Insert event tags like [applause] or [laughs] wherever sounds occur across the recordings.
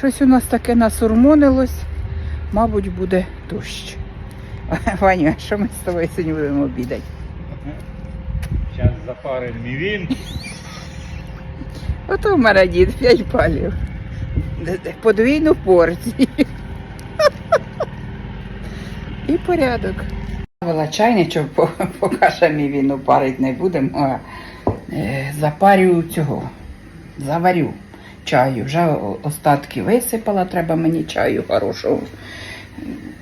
Щось у нас таке насурмонилось. Мабуть, буде дощ. [laughs] Ваню, а що ми з тобою сьогодні будемо обідати? Зараз запаримо мівін. Ото в мене дід 5 палів. Подвійну порцію. [laughs] І порядок. Вела чайничок, по- поки ще мій віну парить не будемо. а, е, Запарю цього. Заварю чаю. Вже остатки висипала, треба мені чаю хорошого.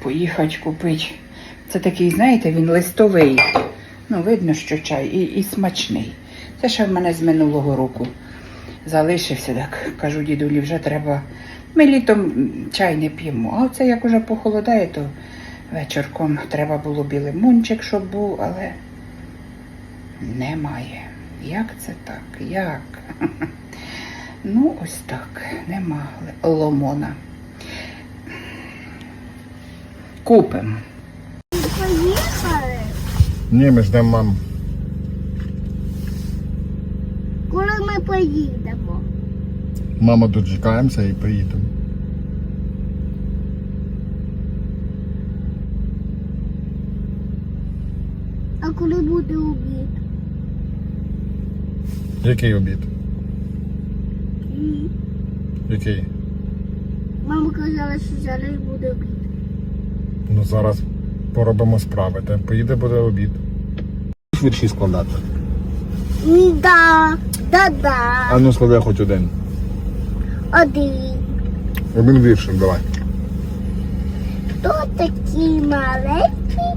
Поїхати купити. Це такий, знаєте, він листовий. Ну, видно, що чай і, і смачний. Це ще в мене з минулого року залишився, так кажу дідулі, вже треба. Ми літом чай не п'ємо, а це як уже похолодає, то вечірком треба було б і лимончик, щоб був, але немає. Як це так? Як? [laughs] Ну, ось так, нема ломона. Купимо. Поїхали. Ні, ми ждемо маму. Коли ми поїдемо? Мама тут чекаємося і поїдемо. А коли буде обід? Який обід? Який? Мама казала, що зараз буде обід. Ну зараз поробимо справи. Та поїде буде обід. Вірші складати. Да, да-да. А ну складай хоч один. Один. Один віршик давай. Хто такий маленький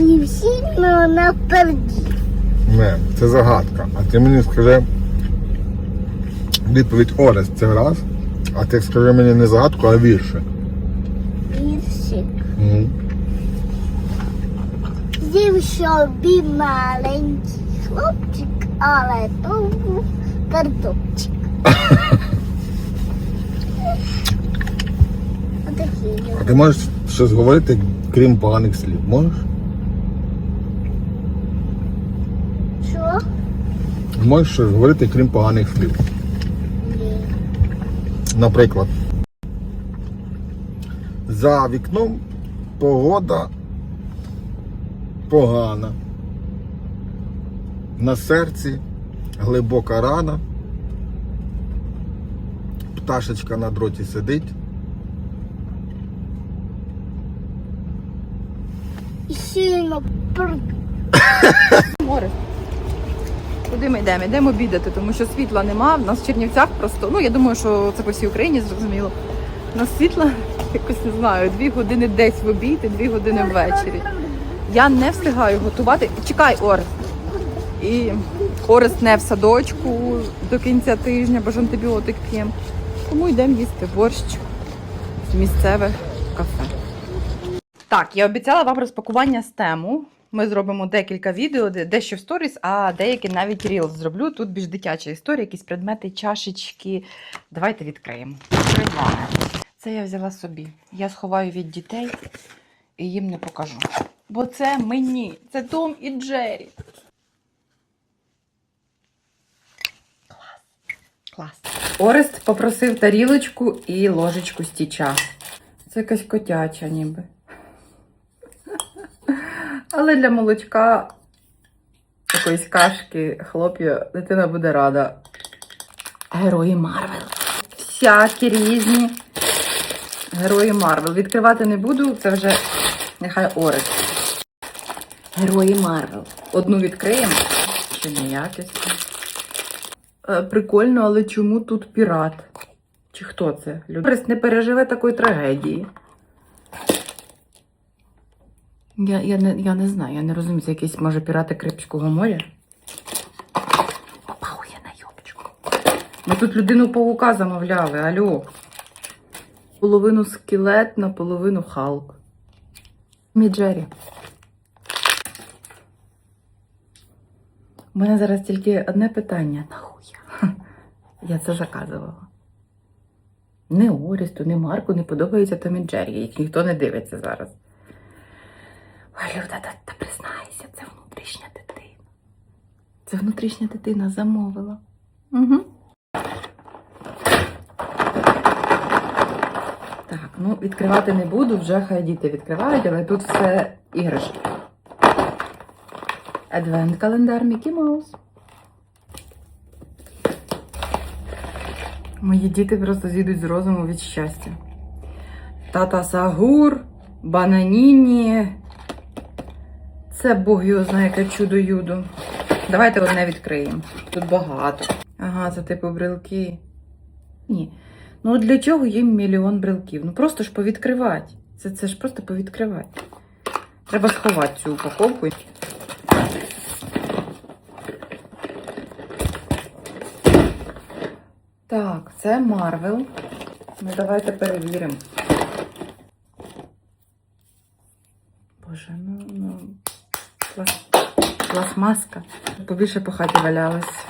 і всі на напереді? Не, це загадка. А ти мені скажи відповідь Орест це раз. А ти скажи мені не загадку, а віршик. Віршик. Угу. Зів собі маленький хлопчик, але то був картопчик. [laughs] А ти можеш щось говорити, крім поганих слів? Можеш? Що? Можеш щось говорити, крім поганих слів. Наприклад, за вікном погода погана. На серці глибока рана. Пташечка на дроті сидить. І сильно. [laughs] Куди ми йдемо? Йдемо обідати, тому що світла нема. В нас в Чернівцях просто, ну я думаю, що це по всій Україні зрозуміло. У нас світла [laughs] якось не знаю, дві години десь в обід і дві години ввечері. Я не встигаю готувати. Чекай, Орест. І Орест не в садочку до кінця тижня, бо ж антибіотик п'ємо. Тому йдемо їсти борщ в місцеве кафе. Так, я обіцяла вам розпакування з тему. Ми зробимо декілька відео, де- дещо в сторіс, а деякі навіть ріл зроблю. Тут більш дитяча історія, якісь предмети, чашечки. Давайте відкриємо. Це я взяла собі. Я сховаю від дітей і їм не покажу. Бо це мені, це Том і Джері. Клас. Орест попросив тарілочку і ложечку стіча. Це якась котяча ніби. Але для молочка якоїсь кашки, хлоп'я, дитина буде рада. Герої Марвел. Всякі різні герої Марвел. Відкривати не буду, це вже нехай Орес. Герої Марвел. Одну відкриємо. Ще неякісно. Е, Прикольно, але чому тут пірат? Чи хто це? Орес не переживе такої трагедії. Я, я, не, я не знаю, я не розумію, це якісь, може, пірати Карибського моря. Попав я на йобчику. Ми тут людину павука замовляли, алло. Половину скелет, наполовину Халк. Мій Джері. У мене зараз тільки одне питання. Нахуя? Я це заказувала. Не Орісту, не Марку не подобається Том і Джері, їх ніхто не дивиться зараз. Люда, та, та признайся, це внутрішня дитина. Це внутрішня дитина замовила. Угу. ну відкривати не буду, вже хай діти відкривають, але тут все іграшки. Адвент календар Мікі Маус. Мої діти просто зійдуть з розуму від щастя. Тата Сагур, бананіні. Це Бог його знає, яке чудо юдо. Давайте одне відкриємо. Тут багато. Ага, це типу брелки. Ні. Ну для чого їм мільйон брелків? Ну просто ж повідкривати. Це, це ж просто повідкривати. Треба сховати цю упаковку. Так, це Марвел. Ну, давайте перевіримо. Боже, ну, ну. Плас... Пластмаска. Побільше по хаті валялась.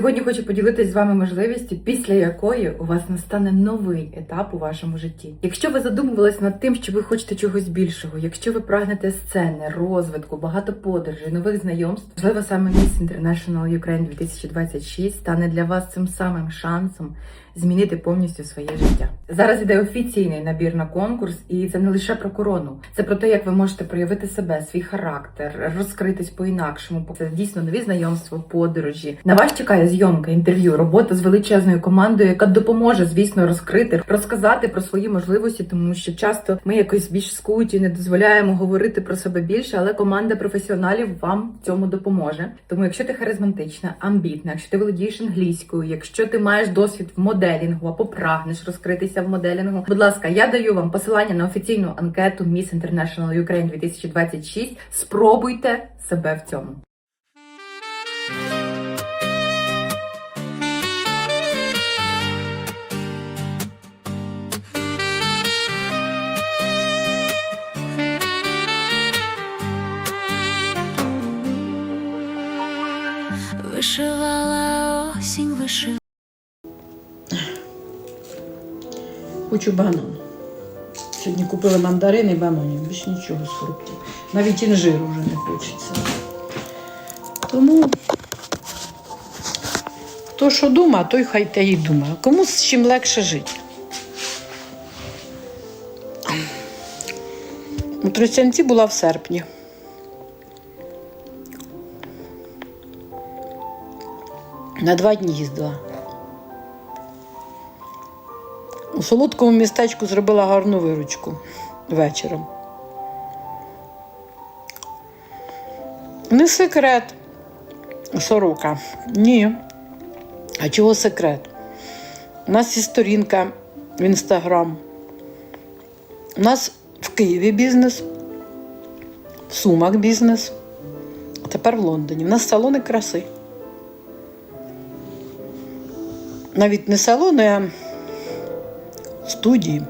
Сьогодні хочу поділитися з вами можливістю, після якої у вас настане новий етап у вашому житті. Якщо ви задумувались над тим, що ви хочете чогось більшого, якщо ви прагнете сцени, розвитку, багато подорожей, нових знайомств, можливо, саме Miss International Ukraine 2026 стане для вас цим самим шансом змінити повністю своє життя. Зараз іде офіційний набір на конкурс, і це не лише про корону, це про те, як ви можете проявити себе, свій характер, розкритись по-інакшому. Це дійсно нові знайомства, подорожі. На вас чекає зйомка, інтерв'ю, робота з величезною командою, яка допоможе, звісно, розкрити, розказати про свої можливості, тому що часто ми якось більш скуті, не дозволяємо говорити про себе більше, але команда професіоналів вам цьому допоможе. Тому, якщо ти харизматична, амбітна, якщо ти володієш англійською, якщо ти маєш досвід в моделінгу або прагнеш розкритися в моделінгу, будь ласка, я даю вам посилання на офіційну анкету Miss International Ukraine 2026. Спробуйте себе в цьому. Хочу банан. Сьогодні купили мандарини і бананів, більш нічого з фруктів. Навіть інжиру вже не хочеться. Тому то, що дума, той хай те і думає. Кому з чим легше жити. У Тростянці була в серпні. На два дні їздила. У солодкому містечку зробила гарну виручку вечором. Не секрет. Сорока. Ні. А чого секрет? У нас є сторінка в інстаграм. У нас в Києві бізнес, в Сумах бізнес, а тепер в Лондоні. У нас салони краси. Навіть не салони, а студії.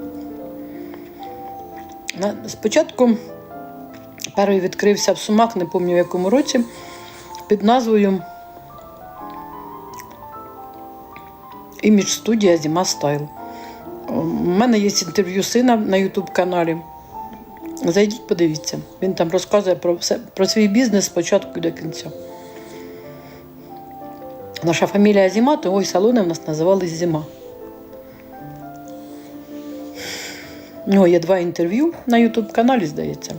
Спочатку перший відкрився в Сумах, не пам'ятаю в якому році, під назвою Імідж студія Зима Стайл. У мене є інтерв'ю сина на Ютуб каналі. Зайдіть, подивіться. Він там розказує про все, про свій бізнес з початку до кінця. Наша фамілія Зима, то ось салони в нас називались Зима. У нього є два інтерв'ю на Ютуб каналі, здається.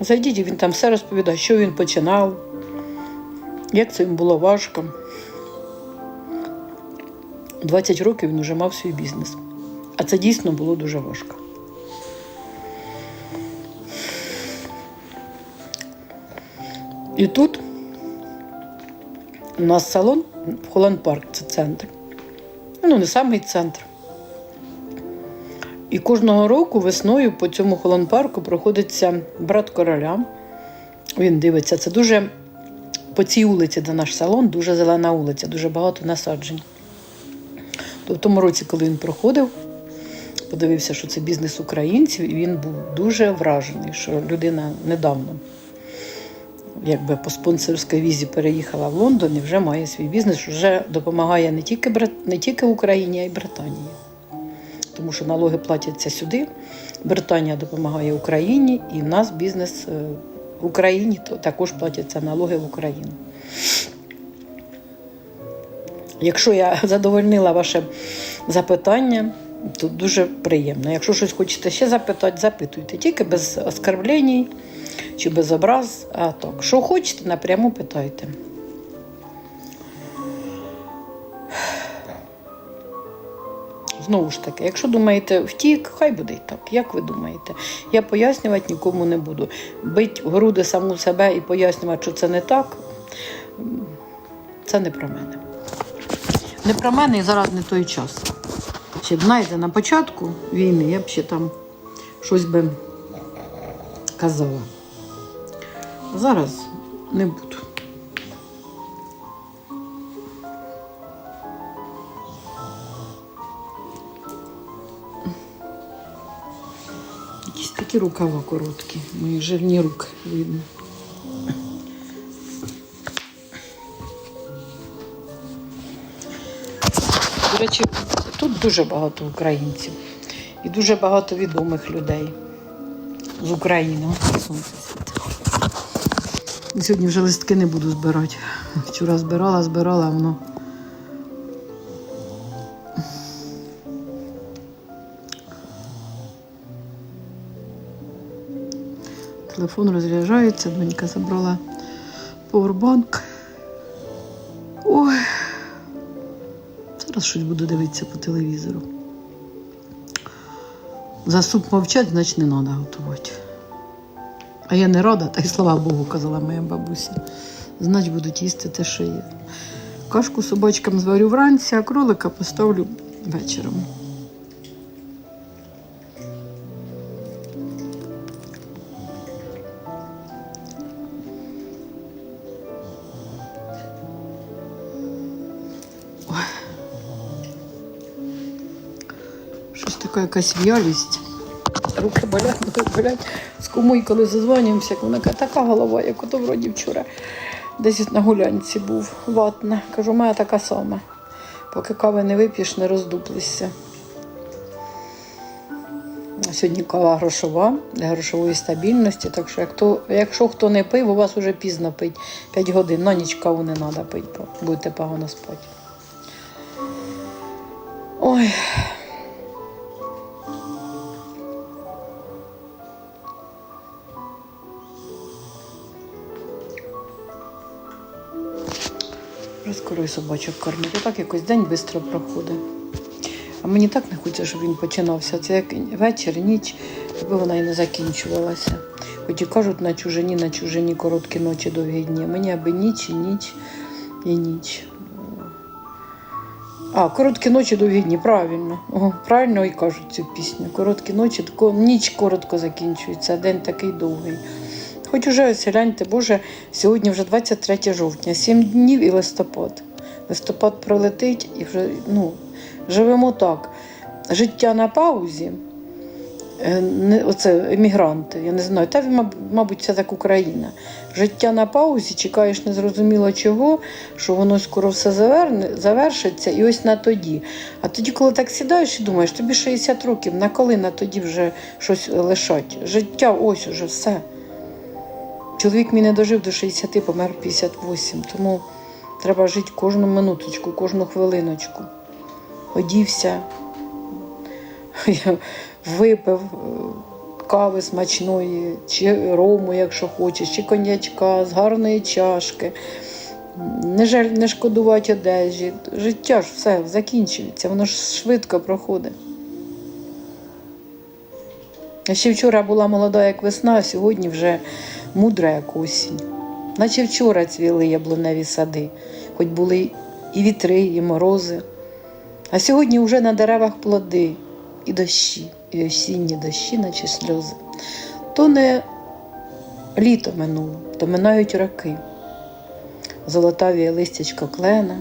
Зайдіть, він там все розповідає, що він починав, як це йому було важко. 20 років він вже мав свій бізнес. А це дійсно було дуже важко. І тут у нас салон в Холланд Парк, це центр. Ну, не самий центр. І кожного року весною по цьому Холланд-парку проходиться брат короля. Він дивиться. Це дуже по цій вулиці, де наш салон, дуже зелена вулиця, дуже багато насаджень. То в тому році, коли він проходив, подивився, що це бізнес українців, і він був дуже вражений, що людина недавно, якби по спонсорській візі переїхала в Лондон і вже має свій бізнес, вже допомагає не тільки, Брит- не тільки Україні, а й Британії тому що налоги платяться сюди. Британія допомагає Україні, і в нас бізнес е, в Україні, то також платяться налоги в Україну. Якщо я [laughs] задовольнила ваше запитання, то дуже приємно. Якщо щось хочете ще запитати, запитуйте. Тільки без оскарблень чи без образ, а так. Що хочете, напряму питайте. Знову ж таки, якщо думаєте втік, хай буде і так. Як ви думаєте? Я пояснювати нікому не буду. Бить груди саму себе і пояснювати, що це не так, це не про мене. Не про мене і зараз не той час. Ще знаєте, на початку війни я б ще там щось би казала. Зараз не буду. Якісь рукава короткі, мої жирні руки видно. До речі, тут дуже багато українців і дуже багато відомих людей з України. Сонце. Сьогодні вже листки не буду збирати. Вчора збирала, збирала, а воно. Телефон розряджається, донька забрала повербанк. Ой. Зараз щось буду дивитися по телевізору. За суп мовчать, значить не треба готувати. А я не рада, та й слава Богу, казала моя бабуся. Значить, будуть їсти те, що є. Кашку собачкам зварю вранці, а кролика поставлю вечором. Щось така якась в'ялість. Руки болять, ноги болять. З кому коли зазвонюємося, вона каже, така голова, як ото вроді вчора. Десь на гулянці був ватна. Кажу, моя така сама. Поки кави не вип'єш, не роздуплишся. Сьогодні кава грошова для грошової стабільності. Так що, як якщо хто не пив, у вас вже пізно пить. 5 годин на ніч каву не треба пити, бо будете погано спати. Ой. Розкорую собачок кормити. Так якось день швидко проходить. А мені так не хочеться, щоб він починався. Це як вечір, ніч, аби вона і не закінчувалася. Хоч і кажуть на чужині, на чужині короткі ночі, довгі дні. Мені аби ніч і ніч і ніч. А, короткі ночі довгі дні, правильно. О, правильно і кажуть цю пісню. Короткі ночі, ніч коротко закінчується, а день такий довгий. Хоч уже ось Боже, сьогодні вже 23 жовтня, 7 днів і листопад. Листопад пролетить і вже ну, живемо так. Життя на паузі. Е, оце емігранти, я не знаю, та мабуть, це так Україна. Життя на паузі, чекаєш незрозуміло чого, що воно скоро все заверне, завершиться, і ось на тоді. А тоді, коли так сідаєш і думаєш, тобі 60 років, на коли на тоді вже щось лишать? Життя ось уже все. Чоловік мій не дожив до 60, помер 58, тому треба жити кожну минуточку, кожну хвилиночку. Одівся, [laughs] випив е, кави смачної, чи рому, якщо хочеш, чи коньячка з гарної чашки. Не жаль не шкодувати одежі. Життя ж все закінчується, воно ж швидко проходить. Ще вчора була молода, як весна, а сьогодні вже мудра, як осінь. Наче вчора цвіли яблуневі сади, хоч були і вітри, і морози. А сьогодні вже на деревах плоди, і дощі, і осінні дощі, наче сльози. То не літо минуло, то минають роки. Золотаві листячко клена.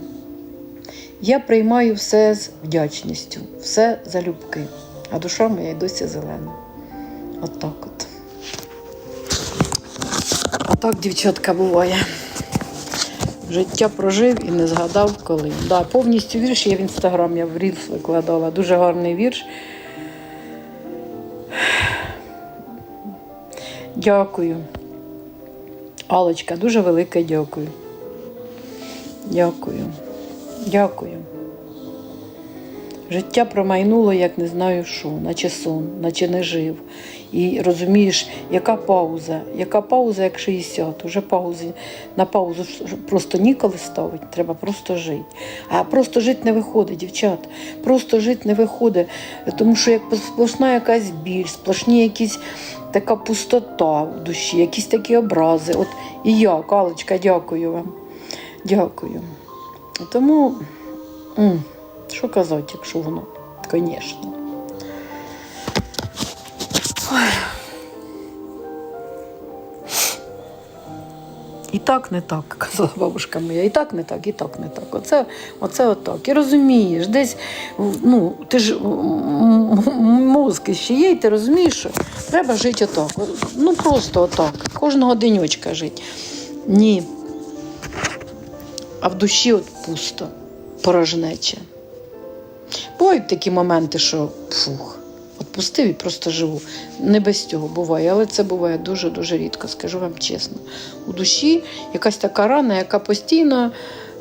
Я приймаю все з вдячністю, все залюбки, а душа моя й досі зелена. От так от. А так, дівчатка, буває. Життя прожив і не згадав коли. Да, повністю вірш є в інстаграм, я в Рілс викладала. Дуже гарний вірш. Дякую. Алочка, дуже велике дякую. Дякую. Дякую. Життя промайнуло, як не знаю що, наче сон, наче не жив. І розумієш, яка пауза, яка пауза, як 60. Уже паузи, на паузу просто ніколи ставить, треба просто жити. А просто жити не виходить, дівчат. Просто жити не виходить, тому що як сплошна якась біль, сплошні якісь така пустота в душі, якісь такі образи. От і я, Калочка, дякую вам. Дякую. Тому, що казати, якщо воно, звісно. І так не так, [laughs] казала бабушка моя, і так не так, і так не так. Оце, оце отак. І розумієш, десь ну, ти ж мозки ще є, і ти розумієш, що треба жити отак. Ну просто отак. Кожного денечка жити. Ні. А в душі от пусто, порожнече. Бувають такі моменти, що фух, отпустив і просто живу. Не без цього буває, але це буває дуже-дуже рідко, скажу вам чесно. У душі якась така рана, яка постійно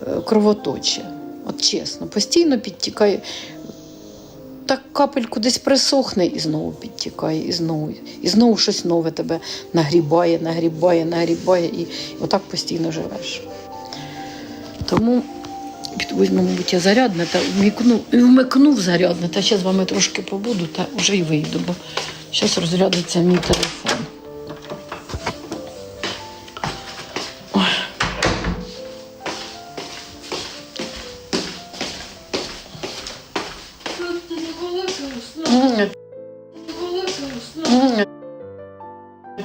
е, кровоточить. От чесно, постійно підтікає. Так капельку десь присохне і знову підтікає, і знову, і знову щось нове тебе нагрібає, нагрібає, нагрібає, і отак постійно живеш. Тому візьму, мабуть, я зарядне та вмікну, вмикнув зарядне, та ще з вами трошки побуду, та вже й вийду, бо зараз розрядиться мій телефон.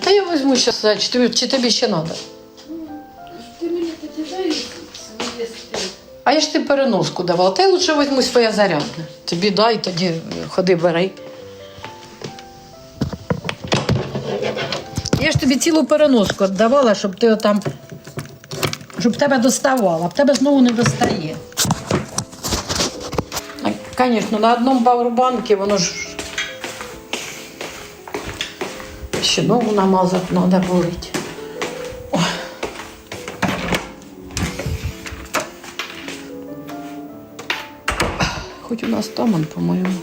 Та я візьму зараз, чи тобі ще треба? А я ж ти переноску давала. Та я лучше візьму своє зарядне. Тобі дай, тоді ходи бери. Я ж тобі цілу переноску віддавала, щоб ти отам, щоб тебе доставала, а в тебе знову не достає. Звісно, на одному пауербанку воно ж ще ногу намазати треба болить. У нас там, по-моєму.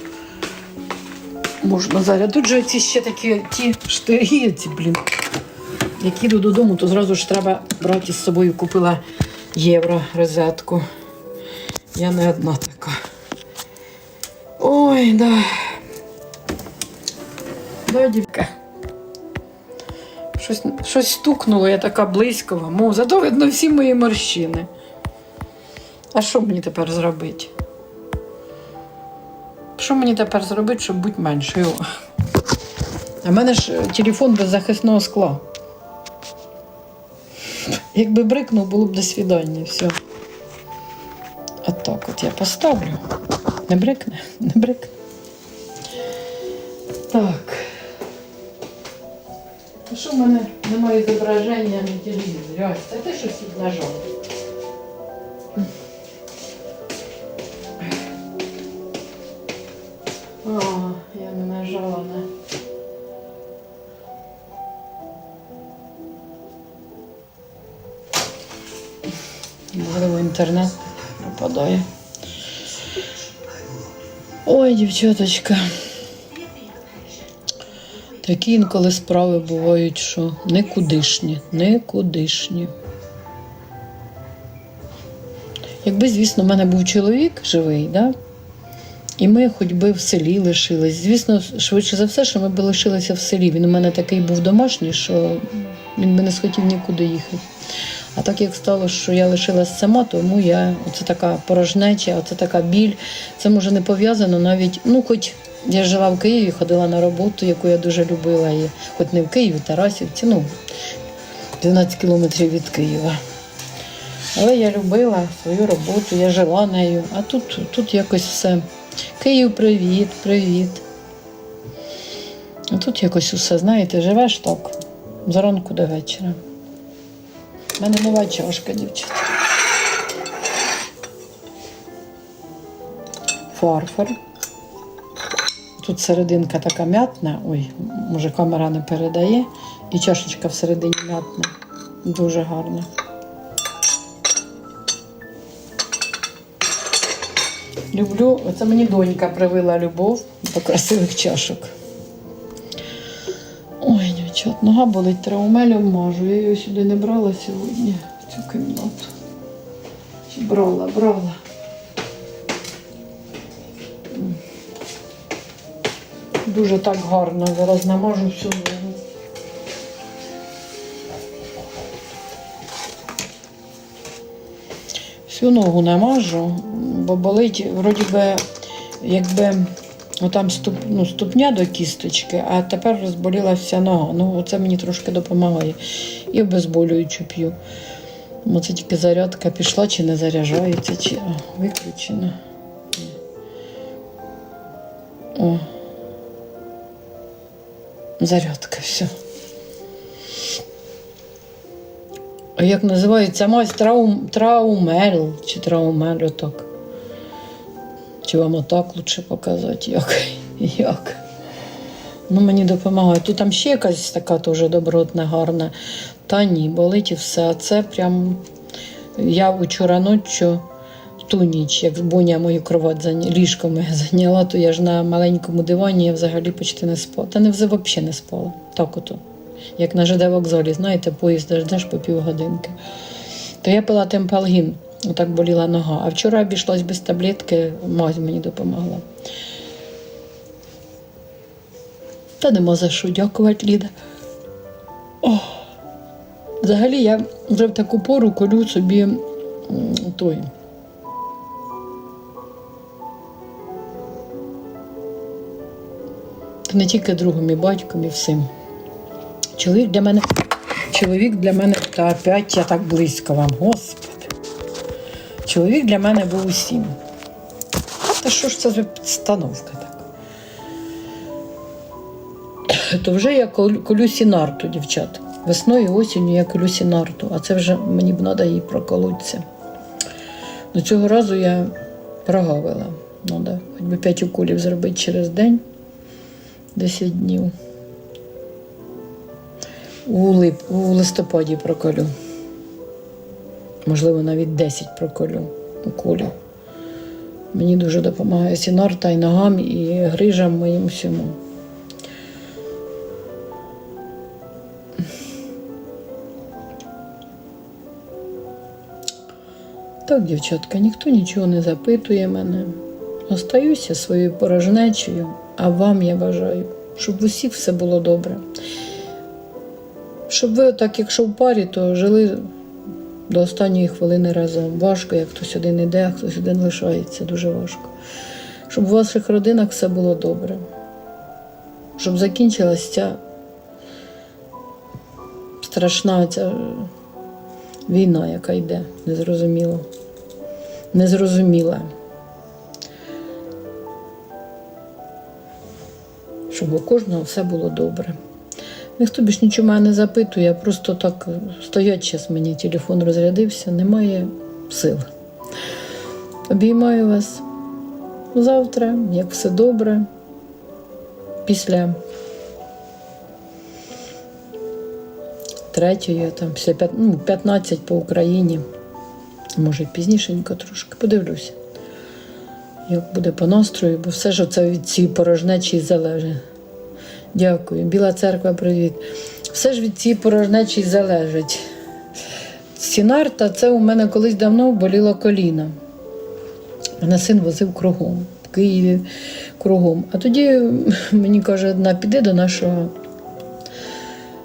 Можна зараз. Тут же ці ще такі ті штирі, ці, блін. Як їду додому, то зразу ж треба брати з собою. Купила євро розетку. Я не одна така. Ой, да. Да, дівка. Щось, щось стукнуло, я така близько. Мов, зато видно всі мої морщини. А що мені тепер зробити? Що мені тепер зробити, щоб бути меншою? А в мене ж е, телефон без захисного скла. Якби брикнув, було б до свідання, все. От от я поставлю. Не брикне, [laughs] не брикне. Так. А що в мене немає зображення на телевізорі? Ась, це ти щось нажав. Інтернет пропадає. Ой, дівчаточка. Такі інколи справи бувають, що никудишні, никудишні. Якби, звісно, в мене був чоловік живий, да? і ми хоч би в селі лишились. Звісно, швидше за все, що ми б лишилися в селі. Він у мене такий був домашній, що він би не схотів нікуди їхати. А так як стало, що я лишилась сама, тому я оце така порожнеча, оце така біль. Це може не пов'язано навіть, ну, хоч я жила в Києві, ходила на роботу, яку я дуже любила, і хоч не в Києві, Тарасівці, ну, 12 кілометрів від Києва. Але я любила свою роботу, я жила нею, а тут, тут якось все. Київ, привіт, привіт. А тут якось усе, знаєте, живеш так, зранку до вечора. У мене нова чашка, дівчата. Фарфор. Тут серединка така м'ятна. Ой, може камера не передає. І чашечка всередині м'ятна. Дуже гарно. Люблю, це мені донька привила любов до красивих чашок. Дівчат, нога болить, траумелем мажу. Я її сюди не брала сьогодні, в цю кімнату. Брала, брала. Дуже так гарно. Зараз намажу всю ногу. Всю ногу намажу, бо болить, вроді би, якби отам ступ, ну, ступня до кісточки, а тепер розболіла вся нога. Ну, це мені трошки допомагає. І обезболюючу п'ю. Бо це тільки зарядка пішла, чи не заряджається, чи а, виключена. О. Зарядка, все. Як називається мазь траум, траумел чи траумель отак? Чи вам отак лучше показати? Як? Як? Ну, мені допомагає. Тут там ще якась така теж добротна, гарна. Та ні, болить і все. А це прям я вчора ночі ту ніч, як Боня мою кровать ліжко моє зайняла, то я ж на маленькому дивані я взагалі почти не спала. Та не взагалі не спала. Так ото. Як на ЖД вокзалі, знаєте, поїзд ждеш по півгодинки. То я пила темпалгін, отак боліла нога. А вчора обійшлась без таблетки, мазь мені допомогла. Та нема за що дякувати, Ліда. О, взагалі я вже в таку пору колю собі той. Не тільки другом і батьком, і всім. Чоловік для мене. Чоловік для мене, та опять я так близько вам, господи. Чоловік для мене був усім. Та що ж це за підстановка така? То вже я кол- колю сінарту, дівчат. Весною і осінню я колю сінарту, а це вже мені б треба їй проколотися. До цього разу я прогавила. Да. Хоч би 5 уколів зробити через день, 10 днів. У, лип, у листопаді проколю. Можливо, навіть 10 проколю уколів. Мені дуже допомагає сінарта і ногам, і грижам моїм всьому. Так, дівчатка, ніхто нічого не запитує мене. Остаюся своєю порожнечею, а вам я бажаю, щоб в усіх все було добре. Щоб ви, так, якщо в парі, то жили до останньої хвилини разом. Важко, як хтось один іде, а хтось один лишається, дуже важко. Щоб у ваших родинах все було добре. Щоб закінчилася ця страшна ця війна, яка йде, незрозуміло. Незрозуміла. Щоб у кожного все було добре. Ніхто більш нічого мене не запитує, просто так стоять час мені телефон розрядився, немає сил. Обіймаю вас завтра, як все добре, після третьої, там, після ну, 15 по Україні, може пізнішенько трошки, подивлюся. Як буде по настрою, бо все ж це від цієї порожнечі залежить. Дякую. Біла церква, привіт. Все ж від цієї порожнечі залежить. Сінарта це у мене колись давно боліло коліно. Мене син возив кругом, в Києві кругом. А тоді [laughs] мені каже, одна піди до нашого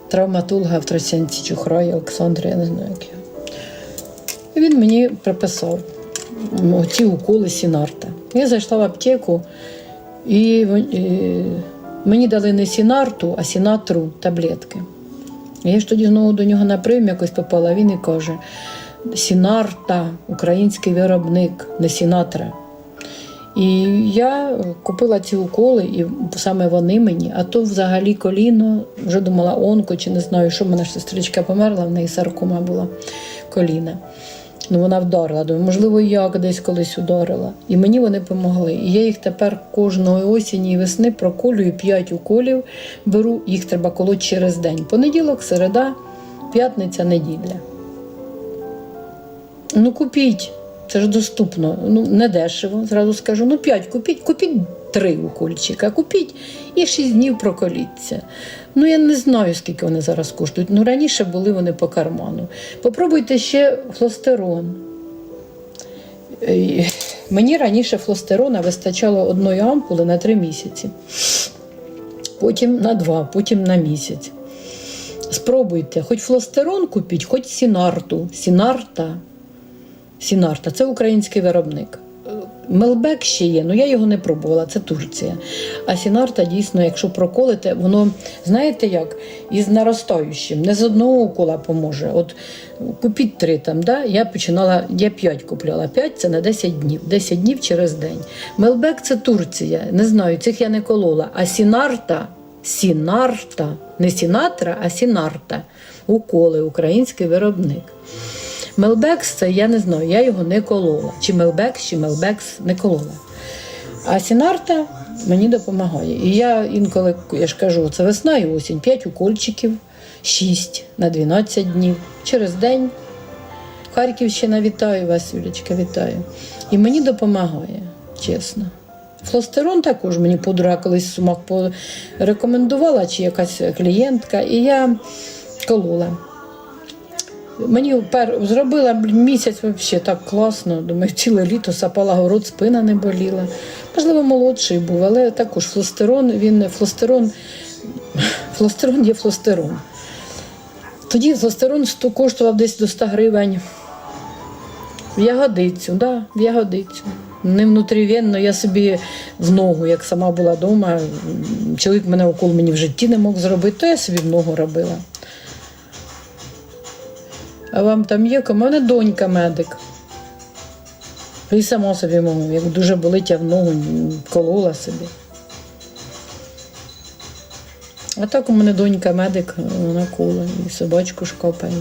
травматолога в Тросянці Чухрая Олександра, я не знаю як його. І він мені приписав ці уколи Сінарта. Я зайшла в аптеку і, і мені дали не Сінарту, а Сінатру таблетки. Я ж тоді знову до нього на прийом якось попала, він і каже: Сінарта, український виробник, не Сінатра. І я купила ці уколи, і саме вони мені, а то взагалі коліно, вже думала онко, чи не знаю, що в мене сестричка померла, в неї саркома була коліна. Ну, вона вдарила. Думаю, можливо, я десь колись ударила. І мені вони допомогли. І я їх тепер кожної осені і весни проколюю 5 уколів, беру, їх треба колоти через день. Понеділок, середа, п'ятниця, неділя. Ну, купіть, це ж доступно. Ну, не дешево, зразу скажу. Ну, 5 купіть, купіть три укольчика, купіть і 6 днів проколіться. Ну, я не знаю, скільки вони зараз коштують. Ну, раніше були вони по карману. Попробуйте ще флостерон. Е, Мені раніше флостерона вистачало одної ампули на 3 місяці, потім на 2, потім на місяць. Спробуйте, хоч флостерон купіть, хоч сінарту. Сінарта. Сінарта це український виробник. Мелбек ще є, але я його не пробувала, це Турція. А Сінарта дійсно, якщо проколите, воно, знаєте як, із наростаючим, не з одного укола поможе. От купіть три там, да? я починала, я п'ять купляла. П'ять це на 10 днів, 10 днів через день. Мелбек це Турція, не знаю, цих я не колола. А Сінарта, Сінарта, не Сінатра, а Сінарта. Уколи, український виробник. Мелбекс це я не знаю, я його не колола. Чи Мелбекс, чи Мелбекс не колола. А Сінарта мені допомагає. І я інколи, я ж кажу, це весна і осінь, 5 укольчиків, 6 на 12 днів через день. Харківщина вітаю вас, Юлічка, вітаю. І мені допомагає, чесно. Флостерон також мені подруга колись сумах порекомендувала, чи якась клієнтка, і я колола. Мені пер... зробила місяць взагалі так класно. Думаю, ціле літо сапала город, спина не боліла. Можливо, молодший був, але також флостерон, він флостерон, флостерон є флостерон. Тоді флостерон коштував десь до 100 гривень. В ягодицю, да, в ягодицю. Не внутрівенно, я собі в ногу, як сама була вдома, чоловік мене укол мені в житті не мог зробити, то я собі в ногу робила. А вам там є? У мене донька медик. І сама собі можу, як дуже болить, я в ногу колола собі. А так у мене донька медик, вона кола, і собачку шкопає.